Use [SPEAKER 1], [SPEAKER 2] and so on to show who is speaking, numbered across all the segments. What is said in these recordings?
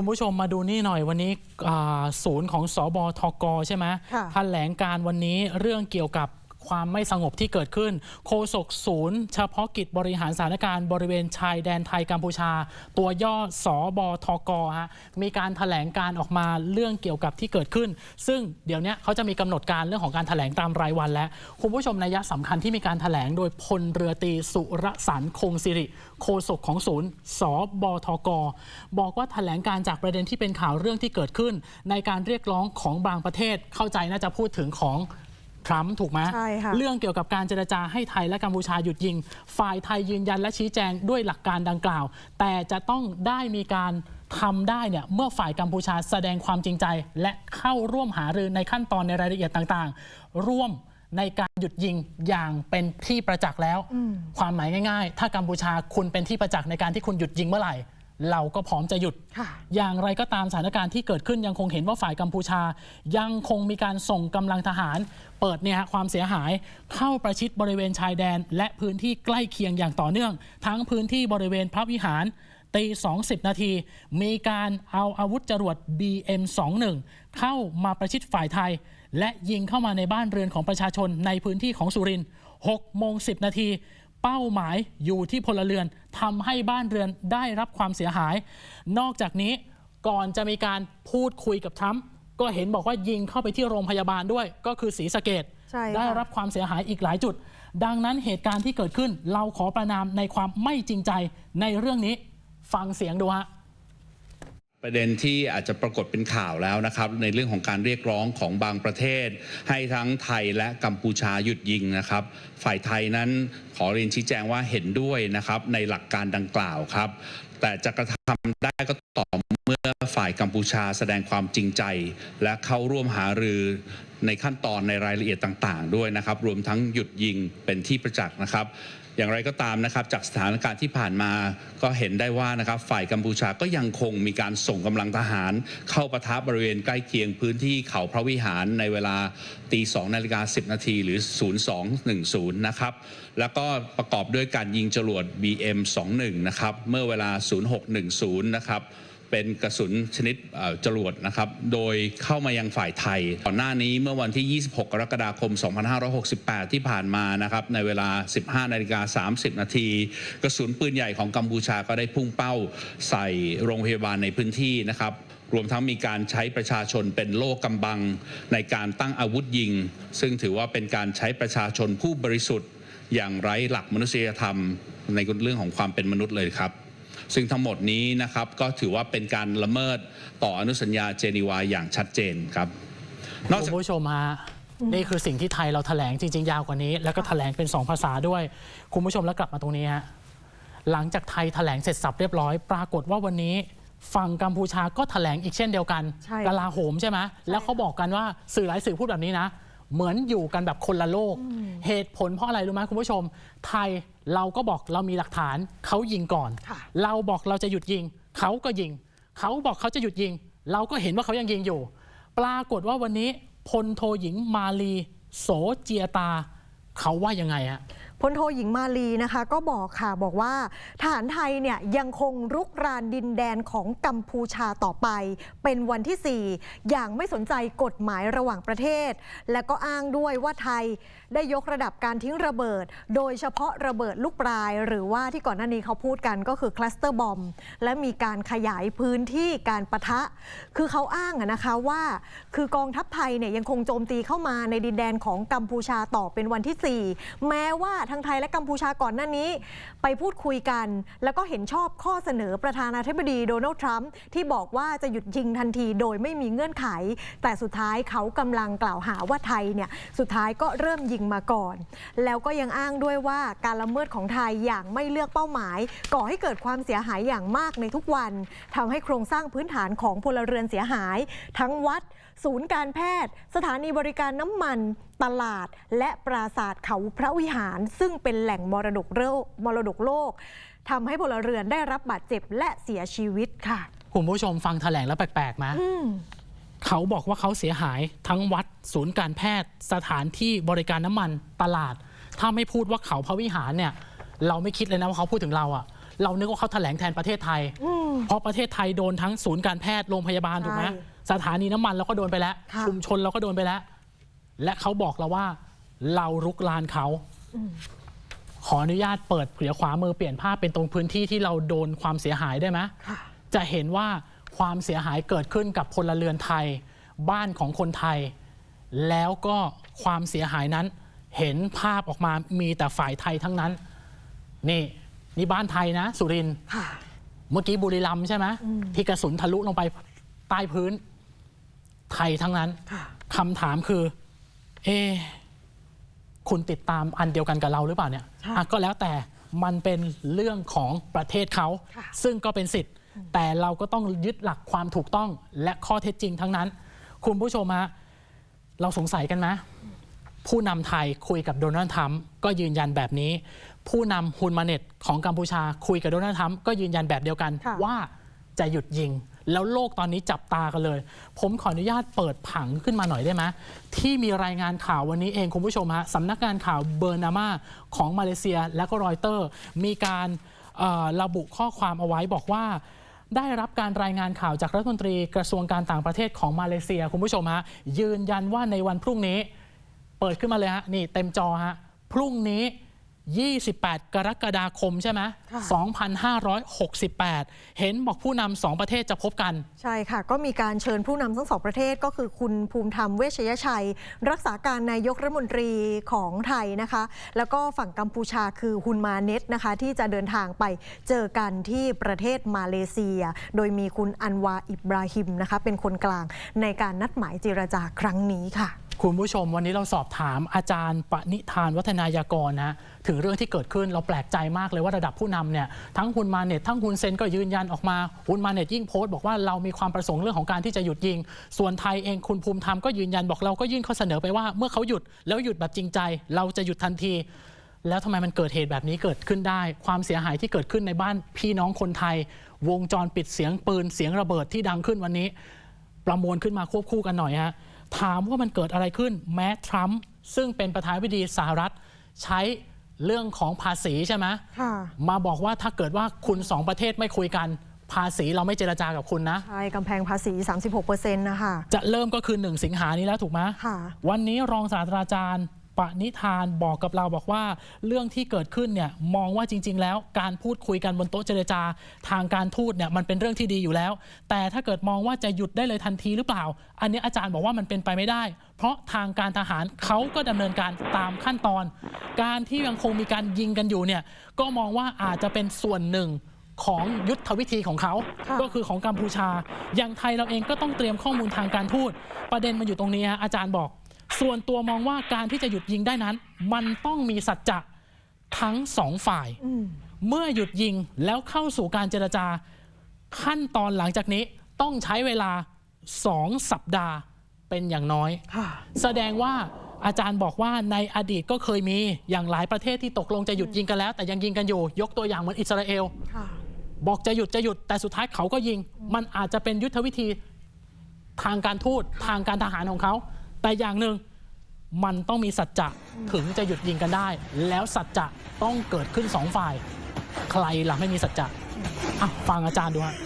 [SPEAKER 1] คุณผู้ชมมาดูนี่หน่อยวันนี้อ่าศูนย์ของสบทกใช่ไหม
[SPEAKER 2] ค่ะ
[SPEAKER 1] แถลงการวันนี้เรื่องเกี่ยวกับ ความไม่สงบที่เกิดขึ้น โฆษกศูนย์ เฉพาะกิจบริหารสถานการณ์บริเวณชายแดนไทยกัมพูชา ตัวย่อสบทกฮะมีการแถลงการออกมาเรื่องเกี่ยวกับที่เกิดขึ้น ซึ่งเดี๋ยวนี้เขาจะมีกำหนดการเรื่องของการแถลงตามรายวันแล้ว คุณผู้ชมนัยสำคัญที่มีการแถลงโดยพลเรือตรีสุรสันต์คงสิริ โฆษกของศูนย์สบทก บอกว่าแถลงการจากประเด็นที่เป็นข่าวเรื่องที่เกิดขึ้น ในการเรียกร้องของบางประเทศเข้าใจน่าจะพูดถึงของ ทรัมป์ถูกไหม
[SPEAKER 2] ใช่ค่ะ
[SPEAKER 1] เรื่องเกี่ยวกับการเจรจาให้ไทยและกัมพูชาหยุดยิง ฝ่ายไทยยืนยันและชี้แจงด้วยหลักการดังกล่าว แต่จะต้องได้มีการทำได้เนี่ยเมื่อฝ่ายกัมพูชาแสดงความจริงใจ และเข้าร่วมหารือในขั้นตอนในรายละเอียดต่างๆ ร่วมในการหยุดยิงอย่างเป็นที่ประจักษ์แล้ว ความหมายง่าย ๆ ถ้ากัมพูชาคุณเป็นที่ประจักษ์ในการที่คุณหยุดยิงเมื่อไหร่ เราก็พร้อมจะหยุด
[SPEAKER 2] ค่ะ
[SPEAKER 1] อย่างไรก็ตามสถานการณ์ที่เกิดขึ้นยังคงเห็นว่าฝ่ายกัมพูชา ยังคงมีการส่งกำลังทหาร เปิดเนี่ยฮะความเสียหายเข้าประชิดบริเวณชายแดน และพื้นที่ใกล้เคียงอย่างต่อเนื่อง ทั้งพื้นที่บริเวณพระวิหารตี20 นาที มีการเอาอาวุธจรวด BM21 เข้ามาประชิดฝ่ายไทย และยิงเข้ามาในบ้านเรือนของประชาชนในพื้นที่ของสุรินทร์6โมง 10 นาที เป้าหมายอยู่ที่พลเรือนทำให้บ้านเรือนได้รับความเสียหาย นอกจากนี้ก่อนจะมีการพูดคุยกับทรัมป์ก็เห็นบอกว่ายิงเข้าไปที่โรงพยาบาลด้วย ก็คือศรีสะเกด
[SPEAKER 2] ใช่ค่ะ
[SPEAKER 1] ได้รับความเสียหายอีกหลายจุด ดังนั้นเหตุการณ์ที่เกิดขึ้น เราขอประนามในความไม่จริงใจในเรื่องนี้ฟังเสียงดูฮะ
[SPEAKER 3] ประเด็นที่อาจจะปรากฏเป็นข่าวแล้วนะครับในเรื่องของการเรียกร้องของบางประเทศ ให้ทั้งไทยและกัมพูชาหยุดยิงนะครับ ฝ่ายไทยนั้นขอเรียนชี้แจงว่าเห็นด้วยนะครับในหลักการดังกล่าวครับ แต่จะกระทำได้ก็ต่อเมื่อฝ่ายกัมพูชาแสดงความจริงใจ และเข้าร่วมหารือในขั้นตอนในรายละเอียดต่าง ๆ ด้วยนะครับ รวมทั้งหยุดยิงเป็นที่ประจักษ์นะครับ อย่างไรก็ตามนะครับจากสถานการณ์ที่ผ่านมาก็เห็นได้ว่านะครับฝ่ายกัมพูชาก็ยังคงมีการส่งกำลังทหาร เข้าปะทะบบริเวณใกล้เคียงพื้นที่เขาพระวิหารในเวลาตี2นาฬิกา10นาทีหรือ 0210 นะครับ แล้วก็ประกอบด้วยการยิงจรวด BM21 นะครับเมื่อเวลา 0610 นะครับ เป็นกระสุนชนิดจรวดนะครับ โดยเข้ามายังฝ่ายไทยก่อนหน้านี้เมื่อวันที่ 26 กรกฎาคม 2568 ที่ผ่านมานะครับ ในเวลา 15 นาฬิกา 30 นาที กระสุนปืนใหญ่ของกัมพูชาก็ได้พุ่งเป้าใส่โรงพยาบาลในพื้นที่นะครับรวมทั้งมีการใช้ประชาชนเป็นโล่กำบังในการตั้งอาวุธยิง ซึ่งถือว่าเป็นการใช้ประชาชนผู้บริสุทธิ์ อย่างไร้หลักมนุษยธรรม ในเรื่องของความเป็นมนุษย์เลยครับ ซึ่งทั้งหมดนี้นะครับก็ถือว่าเป็นการละเมิดต่ออนุสัญญาเจนีวาอย่างชัดเจนครับนอก
[SPEAKER 1] คุ
[SPEAKER 3] จาก
[SPEAKER 1] ณผู้ชมฮะนี่คือสิ่งที่ไทยเราแถลงจริง ๆ ยาวกว่านี้ แล้วก็แถลงเป็น 2 ภาษาด้วย คุณผู้ชมแล้วกลับมาตรงนี้ฮะหลังจากไทยแถลงเสร็จสับเรียบร้อย ปรากฏว่าวันนี้ฝั่งกัมพูชาก็แถลงอีกเช่นเดียวกัน
[SPEAKER 2] ใช่
[SPEAKER 1] กลาโหมใช่ไหมแล้วเขาบอกกันว่าสื่อหลายสื่อพูดแบบนี้นะ เหมือนอยู่กันแบบคนละโลก เหตุผลเพราะอะไรรู้ไหมคุณผู้ชม ไทยเราก็บอกเรามีหลักฐานเขายิงก่อน
[SPEAKER 2] ค่ะ
[SPEAKER 1] เราบอกเราจะหยุดยิงเขาก็ยิงเขาบอกเขาจะหยุดยิง เราก็เห็นว่าเขายังยิงอยู่ ปรากฏว่าวันนี้พลโทหญิงมาลีโสเจียตาเขาว่ายังไงฮะ
[SPEAKER 2] พลโทหญิงมาลีนะคะก็บอกค่ะบอกว่าทหารไทยเนี่ยยังคงรุกรานดินแดนของกัมพูชาต่อไป เป็นวันที่ 4 อย่างไม่สนใจกฎหมายระหว่างประเทศ และก็อ้างด้วยว่าไทยได้ยกระดับการทิ้งระเบิด โดยเฉพาะระเบิดลูกปลาย หรือว่าที่ก่อนหน้านี้เขาพูดกันก็คือคลัสเตอร์บอมและมีการขยายพื้นที่การประทะ คือเขาอ้างนะคะว่า คือกองทัพไทยเนี่ยยังคงโจมตีเข้ามาในดินแดนของกัมพูชาต่อเป็นวันที่ 4 แม้ว่าทั้งไทยและกัมพูชาก่อนหน้านี้ ไปพูดคุยกัน แล้วก็เห็นชอบข้อเสนอประธานาธิบดีโดนัลด์ทรัมป์ที่บอกว่าจะหยุดยิงทันทีโดยไม่มีเงื่อนไข แต่สุดท้ายเขากำลังกล่าวหาว่าไทยเนี่ยสุดท้ายก็เริ่มยิงมาก่อน แล้วก็ยังอ้างด้วยว่าการละเมิดของไทยอย่างไม่เลือกเป้าหมาย ก่อให้เกิดความเสียหายอย่างมากในทุกวันทำให้โครงสร้างพื้นฐานของพลเรือนเสียหาย ทั้งวัด ศูนย์การแพทย์ สถานีบริการน้ำมัน ตลาดและปราสาทเขาพระวิหาร ซึ่งเป็นแหล่งมรดกโลกมรดกโลกทำให้พลเรือนได้รับบาดเจ็บและเสียชีวิตค่ะ
[SPEAKER 1] คุณผู้ชมฟังแถลงแล้วแปลกๆไหม
[SPEAKER 2] อืม
[SPEAKER 1] เขาบอกว่าเขาเสียหายทั้งวัดศูนย์การแพทย์ สถานที่บริการน้ำมันตลาด ถ้าไม่พูดว่าเขาพระวิหารเนี่ยเราไม่คิดเลยนะว่าเขาพูดถึงเราอะเรานึกว่าเขาแถลงแทนประเทศไทย
[SPEAKER 2] อืม
[SPEAKER 1] เพราะประเทศไทยโดนทั้งศูนย์การแพทย์โรงพยาบาล
[SPEAKER 2] ใช่
[SPEAKER 1] ถูกไหมสถานีน้ำมันเราก็โดนไปแล้ว
[SPEAKER 2] ค่ะ
[SPEAKER 1] ชุมชนเราก็โดนไปแล้ว และเขาบอกเราว่าเรารุกรานเขา ขออนุญาตเปิดเดี๋ยวขวามือเปลี่ยนภาพเป็นตรงพื้นที่ที่เราโดนความเสียหายได้ไหม
[SPEAKER 2] ค่ะ
[SPEAKER 1] จะเห็นว่าความเสียหายเกิดขึ้นกับพลเรือนไทย บ้านของคนไทย แล้วก็ความเสียหายนั้น เห็นภาพออกมามีแต่ฝ่ายไทยทั้งนั้น นี่นี่บ้านไทยนะ สุรินทร์
[SPEAKER 2] ค่ะ
[SPEAKER 1] เมื่อกี้บุรีรัมย์ใช่ไหมที่กระสุนทะลุลงไปใต้พื้น ไทยทั้งนั้น
[SPEAKER 2] ค่ะ
[SPEAKER 1] คำถามคือ เอะคุณติดตามอันเดียวกันกับเราหรือเปล่าเนี่ย
[SPEAKER 2] ใช่
[SPEAKER 1] อะก็แล้วแต่มันเป็นเรื่องของประเทศเขา
[SPEAKER 2] ค่ะ
[SPEAKER 1] ซึ่งก็เป็นสิทธิ์ แต่เราก็ต้องยึดหลักความถูกต้องและข้อเท็จจริงทั้งนั้น คุณผู้ชมฮะเราสงสัยกันไหมผู้นำไทยคุยกับโดนัลด์ทรัมป์ก็ยืนยันแบบนี้ ผู้นำฮุนมาเน็ตของกัมพูชาคุยกับโดนัลด์ทรัมป์ก็ยืนยันแบบเดียวกัน
[SPEAKER 2] ค่ะ
[SPEAKER 1] ว่าจะหยุดยิง แล้วโลกตอนนี้จับตากันเลย ผมขออนุญาตเปิดผังขึ้นมาหน่อยได้ไหมที่มีรายงานข่าววันนี้เองคุณผู้ชมฮะสำนักงานข่าวเบอร์นามาของมาเลเซียและก็รอยเตอร์ มีการระบุข้อความเอาไว้บอกว่าได้รับการรายงานข่าวจากรัฐมนตรีกระทรวงการต่างประเทศของมาเลเซีย คุณผู้ชมฮะยืนยันว่าในวันพรุ่งนี้ เปิดขึ้นมาเลยฮะนี่เต็มจอฮะพรุ่งนี้ 28 กรกฎาคมใช่ไหม
[SPEAKER 2] ค่ะ
[SPEAKER 1] 2568 เห็นบอกผู้นำสองประเทศจะพบกัน
[SPEAKER 2] ใช่ค่ะ ก็มีการเชิญผู้นำทั้งสองประเทศก็คือคุณภูมิธรรมเวชยชัย รักษาการนายกรัฐมนตรีของไทยนะคะ แล้วก็ฝั่งกัมพูชาคือฮุนมาเน็ตนะคะ ที่จะเดินทางไปเจอกันที่ประเทศมาเลเซีย โดยมีคุณอันวาอิบราฮิมนะคะ เป็นคนกลางในการนัดหมายเจรจาครั้งนี้ค่ะ
[SPEAKER 1] คุณผู้ชมวันนี้เราสอบถามอาจารย์ปณิธานวัฒนายากรนะถึงเรื่องที่เกิดขึ้นเราแปลกใจมากเลยว่าระดับผู้นำเนี่ยทั้งคุณมาเน็ตทั้งคุณเซนก็ยืนยันออกมาคุณมาเน็ตยิ่งโพสต์บอกว่าเรามีความประสงค์เรื่องของการที่จะหยุดยิง ส่วนไทยเองคุณภูมิธรรมก็ยืนยันบอกเราก็ยื่นข้อเสนอไปว่าเมื่อเขาหยุดแล้วหยุดแบบจริงใจ เราจะหยุดทันที แล้วทำไมมันเกิดเหตุแบบนี้เกิดขึ้นได้ ความเสียหายที่เกิดขึ้นในบ้านพี่น้องคนไทย วงจรปิดเสียงปืนเสียงระเบิดที่ดังขึ้นวันนี้ ประมวลขึ้นมาควบคู่กันหน่อยฮะ ถามว่ามันเกิดอะไรขึ้น แม้ทรัมป์ซึ่งเป็นประธานาธิบดีสหรัฐ ใช้เรื่องของภาษีใช่ไหม
[SPEAKER 2] ค่ะ
[SPEAKER 1] มาบอกว่าถ้าเกิดว่าคุณสองประเทศไม่คุยกันภาษีเราไม่เจรจากับคุณนะ
[SPEAKER 2] ใช่กำแพงภาษี 36%นะคะ
[SPEAKER 1] จะเริ่มก็คือ 1 สิงหานี้แล้วถูกไหม
[SPEAKER 2] ค่ะ
[SPEAKER 1] วันนี้รองศาสตราจารย์ ปณิธานบอกกับเราบอกว่า เรื่องที่เกิดขึ้นเนี่ยมองว่าจริง ๆ แล้วการพูดคุยกันบนโต๊ะเจรจา ทางการทูตเนี่ยมันเป็นเรื่องที่ดีอยู่แล้ว แต่ถ้าเกิดมองว่าจะหยุดได้เลยทันทีหรือเปล่า อันนี้อาจารย์บอกว่ามันเป็นไปไม่ได้ เพราะทางการทหารเขาก็ดำเนินการตามขั้นตอน การที่ยังคงมีการยิงกันอยู่เนี่ยก็มองว่าอาจจะเป็นส่วนหนึ่งของยุทธวิธีของเขา ก็คือของกัมพูชา อย่างไทยเราเองก็ต้องเตรียมข้อมูลทางการทูต ประเด็นมันอยู่ตรงนี้ฮะอาจารย์บอก ส่วนตัวมองว่าการที่จะหยุดยิงได้นั้น มันต้องมีสัจจะทั้งสองฝ่าย
[SPEAKER 2] อืม
[SPEAKER 1] เมื่อหยุดยิงแล้วเข้าสู่การเจรจา ขั้นตอนหลังจากนี้ต้องใช้เวลา2สัปดาห์เป็นอย่างน้อย
[SPEAKER 2] ค่ะ
[SPEAKER 1] แสดงว่าอาจารย์บอกว่าในอดีตก็เคยมีอย่างหลายประเทศที่ตกลงจะหยุดยิงกันแล้ว แต่ยังยิงกันอยู่ ยกตัวอย่างเหมือนอิสราเอล
[SPEAKER 2] ค่ะ
[SPEAKER 1] บอกจะหยุดจะหยุดแต่สุดท้ายเขาก็ยิง มันอาจจะเป็นยุทธวิธีทางการทูตทางการทหารของเขา แต่อย่างหนึ่งมันต้องมีสัจจะถึงจะหยุดยิงกันได้ แล้วสัจจะต้องเกิดขึ้นสองฝ่าย ใครล่ะไม่มีสัจจะอะฟังอาจารย์ดูฮะ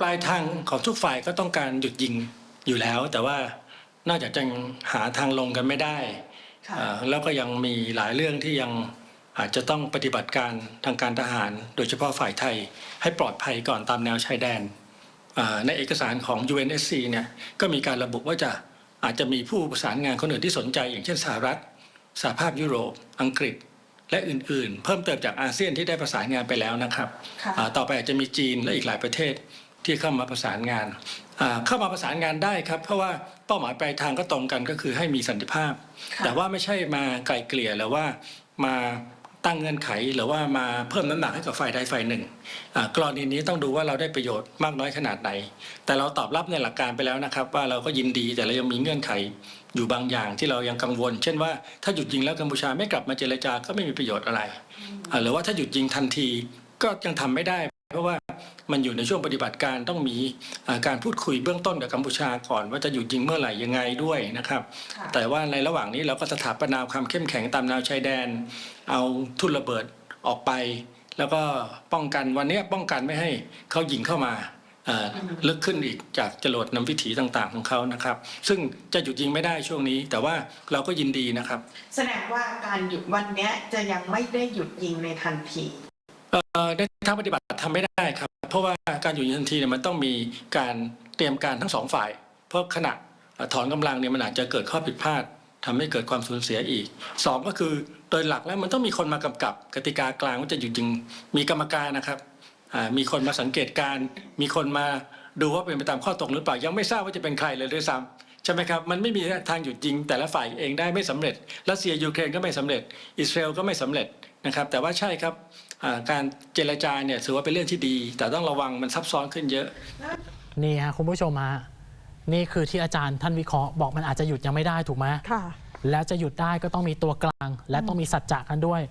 [SPEAKER 4] ปลายทางของทุกฝ่ายก็ต้องการหยุดยิงอยู่แล้ว แต่ว่านอกจากจะหาทางลงกันไม่ได้เอ่อแล้วก็ยังมีหลายเรื่องที่ยังอาจจะต้องปฏิบัติการทางการทหาร โดยเฉพาะฝ่ายไทยให้ปลอดภัยก่อนตามแนวชายแดนเอ่อ ในเอกสารของ UNSC เนี่ยก็มีการระบุว่าจะอาจจะมีผู้ประสานงานคนอื่นที่สนใจ อย่างเช่นสหรัฐสหภาพยุโรป อังกฤษ และอื่นๆ เพิ่มเติมจากอาเซียนที่ได้ประสานงานไปแล้วนะครับ
[SPEAKER 2] ค่ะ
[SPEAKER 4] อ่าต่อไปอาจจะมีจีนและอีกหลายประเทศที่เข้ามาประสานงานอ่าเข้ามาประสานงานได้ครับ เพราะว่าเป้าหมายปลายทางก็ตรงกันก็คือให้มีสันติภาพ แต่ว่าไม่ใช่มาไกลเกลี่ยหรือว่ามา ตั้งเงื่อนไขหรือว่ามาเพิ่มน้ำหนักให้กับฝ่ายใดฝ่ายหนึ่งกรณีนี้ต้องดูว่าเราได้ประโยชน์มากน้อยขนาดไหน แต่เราตอบรับในหลักการไปแล้วนะครับ ว่าเราก็ยินดีแต่เรายังมีเงื่อนไขอยู่บางอย่างที่เรายังกังวล เช่นว่าถ้าหยุดยิงแล้วกัมพูชาไม่กลับมาเจรจาก็ไม่มีประโยชน์อะไร หรือว่าถ้าหยุดยิงทันทีก็ยังทำไม่ได้ เพราะว่ามันอยู่ในช่วงปฏิบัติการต้องมีอ่าการพูดคุยเบื้องต้นกับกัมพูชาก่อนว่าจะหยุดยิงเมื่อไหร่ยังไงด้วยนะครับ แต่ว่าในระหว่างนี้เราก็สถาปนาความเข้มแข็งตามแนวชายแดน เอาทุ่นระเบิดออกไป แล้วก็ป้องกันวันเนี้ยป้องกันไม่ให้เขายิงเข้ามาเอ่อลึกขึ้นอีกจากจรวดนำวิถีต่างๆของเขานะครับ ซึ่งจะหยุดยิงไม่ได้ช่วงนี้ แต่ว่าเราก็ยินดีนะครับ
[SPEAKER 5] แสดงว่าการหยุดวันเนี้ยจะยังไม่ได้หยุดยิงในทันที
[SPEAKER 4] เอ่อ ในทางปฏิบัติทำไม่ได้ครับ เพราะว่าการหยุดยิงทันทีเนี่ยมันต้องมีการเตรียมการทั้งสองฝ่าย เพราะขณะถอนกำลังเนี่ยมันอาจจะเกิดข้อผิดพลาดทำให้เกิดความสูญเสียอีกสองก็คือโดยหลักแล้วมันต้องมีคนมากำกับกติกากลางว่าจะหยุดยิงมีกรรมการนะครับอ่ามีคนมาสังเกตการ มีคนมาดูว่าเป็นไปตามข้อตกลงหรือเปล่ายังไม่ทราบว่าจะเป็นใครเลยด้วยซ้ำใช่ไหมครับมันไม่มีทางหยุดยิง แต่ละฝ่ายเองได้ไม่สำเร็จรัสเซียยูเครนก็ไม่สำเร็จ อิสราเอลก็ไม่สำเร็จนะครับแต่ว่าใช่ครับ การเจรจาเนี่ยถือว่าเป็นเรื่องที่ดี แต่ต้องระวังมันซับซ้อนขึ้นเยอะ
[SPEAKER 1] นี่ฮะคุณผู้ชมฮะนี่คือที่อาจารย์ท่านวิเคราะห์บอกมันอาจจะหยุดยังไม่ได้ถูกไหม
[SPEAKER 2] ค่ะ
[SPEAKER 1] แล้วจะหยุดได้ก็ต้องมีตัวกลาง และต้องมีสัจจะกันด้วย